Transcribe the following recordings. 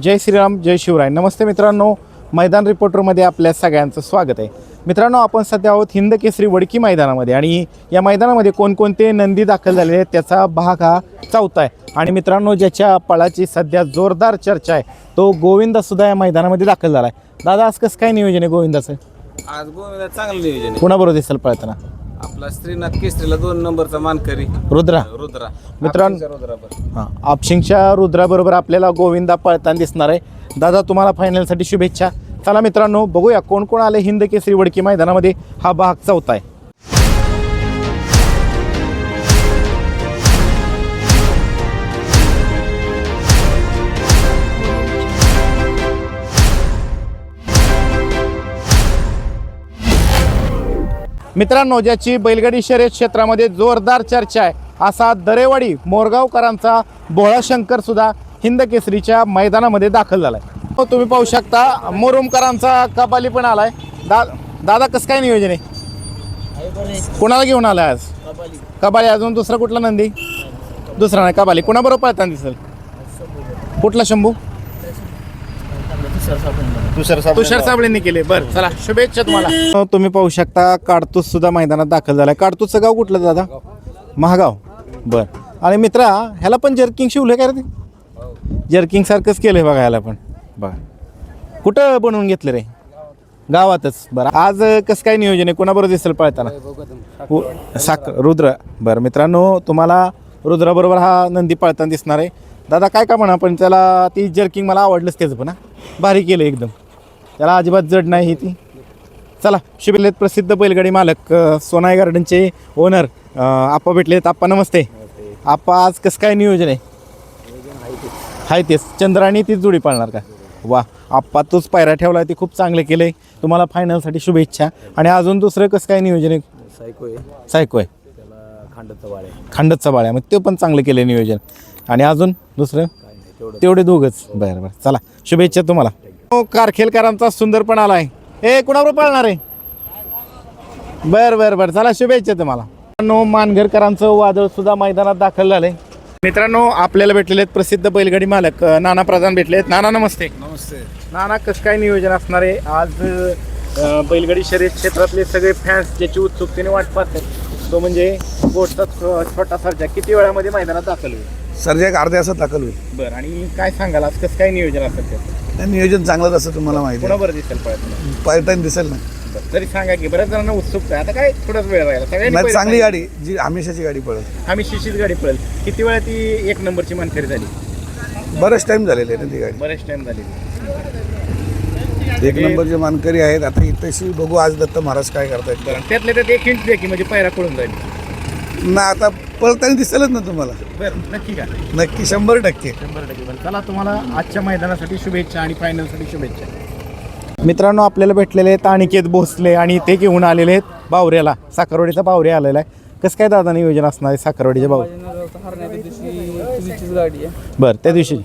जय श्रीराम जय शिवराय. नमस्ते मित्रांनो मैदान रिपोर्टरमध्ये आपल्या सगळ्यांचं स्वागत आहे. मित्रांनो आपण सध्या आहोत हिंद केसरी वडकी मैदानामध्ये आणि या मैदानामध्ये कोणकोणते नंदी दाखल झालेले आहेत त्याचा भाग हा चौथा आहे. आणि मित्रांनो ज्याच्या पळाची सध्या जोरदार चर्चा आहे तो गोविंदासुद्धा या मैदानामध्ये दाखल झाला आहे. दादा आज कसं काय नियोजन आहे गोविंदाचं? आज गोविंदा चांगलं नियोजन आहे. कुणाबरोबर दिसेल पळताना? आपला श्रीनाथ केसरीला दोन नंबरचा मानकरी. रुद्रा. रुद्रा. मित्रांनो- आपल्या रुद्रावर हां आपशिंगच्या रुद्राबरोबर आपल्याला गोविंदा पळताना दिसणार आहे. दादा तुम्हाला फायनलसाठी शुभेच्छा. चला मित्रांनो बघूया कोण कोण आले हिंद केसरी वडकी मैदानामध्ये. हा भाग चौथा आहे. मित्रांनो ज्याची बैलगाडी शर्यत क्षेत्रामध्ये जोरदार चर्चा आहे असा दरेवाडी मोरगावकरांचा भोळाशंकर सुद्धा हिंद केसरीच्या मैदानामध्ये दाखल झालाय. हो, तुम्ही पाहू शकता मोरुमकरांचा कबाली पण आलाय. दा दादा कसं काय नियोजन आहे? कोणाला घेऊन आलाय आज? कबाली अजून दुसरा कुठला नंदी? दुसरा नाही कबाली कोणाबरोबर पळताना दिसेल? कुठला शंभू? तुषार साबळेंनी केले. बरं चला शुभेच्छा तुम्हाला. तुम्ही पाहू शकता काडतूस सुद्धा मैदानात दाखल झालाय. काडतूसचं गाव कुठलं दादा? महागाव. बर. आणि मित्रा ह्याला पण जर्किंग शिवलं काय रे ते? जर्किंग सारखंच केलंय बघा ह्याला पण. बघा कुठं बनवून घेतलं रे? गावातच. बरं. आज कसं काय नियोजन आहे? कोणाबरोबर दिसेल पळताना? उ- साखर रुद्र. बरं मित्रांनो तुम्हाला रुद्राबरोबर हा नंदी पळताना दिसणार आहे. दादा काय का म्हणा पण त्याला ती जर्किंग मला आवडलंच त्याचं पण हा. भारी केलं एकदम. त्याला अजिबात जड नाही ही ती. चला शिबिरलेत प्रसिद्ध बैलगाडी मालक सोनाई गार्डनचे ओनर आप्पा भेटलेत आप्पा नमस्ते. आप्पा आज कसं काय नियोजन आहे? हाय तेच. चंद्राणी तीच जोडी पाळणार का? वा आप्पा तोच पायरा ठेवला ते खूप चांगलं केलं. आहे तुम्हाला फायनलसाठी शुभेच्छा. आणि अजून दुसरं कसं काय नियोजन आहे? सायको आहे. सायको आहे. त्याला खांडचा वाळे खंडतचा बाळ्या मग ते पण चांगलं केलं नियोजन. आणि अजून दुसरं? तेवढे. दोघंच. बरं बरं. चला शुभेच्छा तुम्हाला. हो, कारखेलकरांचा सुंदर पण आलाय. ए कुणाबरोबर पाळणार आहे? बरं बरं बरं. चला शुभेच्छा तुम्हाला. मित्रांनो मानघरकरांचं वादळ सुद्धा मैदानात दाखल झालंय. मित्रांनो आपल्याला भेटलेले आहेत प्रसिद्ध बैलगाडी मालक अ, नाना प्रधान भेटले आहेत. नाना नमस्ते. नमस्ते. नाना कसं काय नियोजन असणार आहे? आज अ, बैलगाडी शर्यत क्षेत्रातले सगळे फॅन्स ज्याची उत्सुकतेने वाट पाहतात तो म्हणजे छ- छोटा सरजा किती वेळामध्ये मैदानात दाखल होईल? सर्जा एक अर्ध्या तासात दाखल होईल. बरं आणि काय सांगाल? आज कसं काय नियोजन असेल त्याचं? आणि नियोजन चांगलं असं तुम्हाला माहिती आहे. कोणाबरोबर दिसेल पळत पायटाईन दिसेल ना तरी सांगा की बऱ्याच जणांना उत्सुकता आहे. आता काय थोडाच वेळ राहिला. सगळ्यांनी नाही पहिलं चांगली. गाडी जी हमेशाची गाडी आम्ही शिशीच गाडी पळेल. किती वेळा ती एक नंबरची मनखेर झाली? बरंच टाइम झालेले आहे ना ती गाडी. बरेच टाइम झाली एक नंबरचे मानकरी आहेत. आता इथेशी बघू आज दत्त महाराज काय करतायत. बरं त्यातले त्यात एक हिंट द्या की म्हणजे पायरा पळून जाईल. ना आता पळताना दिसेलच ना तुम्हाला. बरं नक्की का नक्की शंभर टक्के. शंभर टक्के. बरं चला तुम्हाला आजच्या मैदानासाठी शुभेच्छा आणि फायनलसाठी शुभेच्छा. मित्रांनो आपल्याला भेटलेले आहेत अनिकेत भोसले आणि ते घेऊन आलेले आहेत बावऱ्याला. साखरवाडीचा बावरे आलेला आहे. कसं काय दादा नियोजन असणार आहे साखरवाडीच्या आहे बरं त्या दिवशी.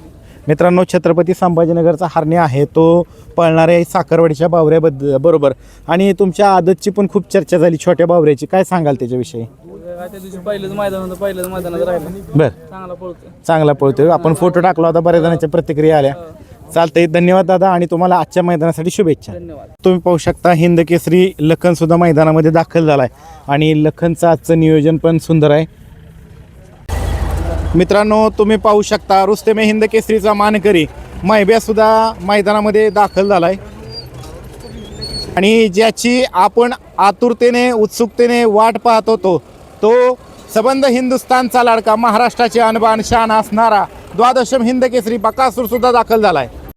मित्रांनो छत्रपती संभाजीनगरचा हरणे आहे तो पळणाऱ्या आहे साखरवाडीच्या बावऱ्याबद्दल. बरोबर. आणि तुमच्या आदतची पण खूप चर्चा झाली छोट्या बावऱ्याची. काय सांगाल त्याच्याविषयी? त्या दिवशी पहिलंच मैदान होतं पहिलंच मैदानात राहिलं. बरं. चांगला पळतो चांगला पळतोय आपण फोटो टाकला होता बऱ्याच जणांच्या प्रतिक्रिया आल्या. चालतंय. धन्यवाद दादा आणि तुम्हाला आजच्या मैदानासाठी शुभेच्छा. धन्यवाद. तुम्ही पाहू शकता हिंद केसरी लखन सुद्धा मैदानामध्ये दाखल झालाय. आणि लखनचं आजचं नियोजन पण सुंदर आहे. मित्रांनो तुम्ही पाहू शकता रुस्तेमे हिंद केसरीचा मानकरी मैब्या सुद्धा मैदानामध्ये दाखल झालाय. आणि ज्याची आपण आतुरतेने उत्सुकतेने वाट पाहत होतो तो सबंध हिंदुस्तानचा लाडका महाराष्ट्राचे अनबान शान असणारा द्वादशम हिंद केसरी बकासूर सुद्धा दाखल झालाय.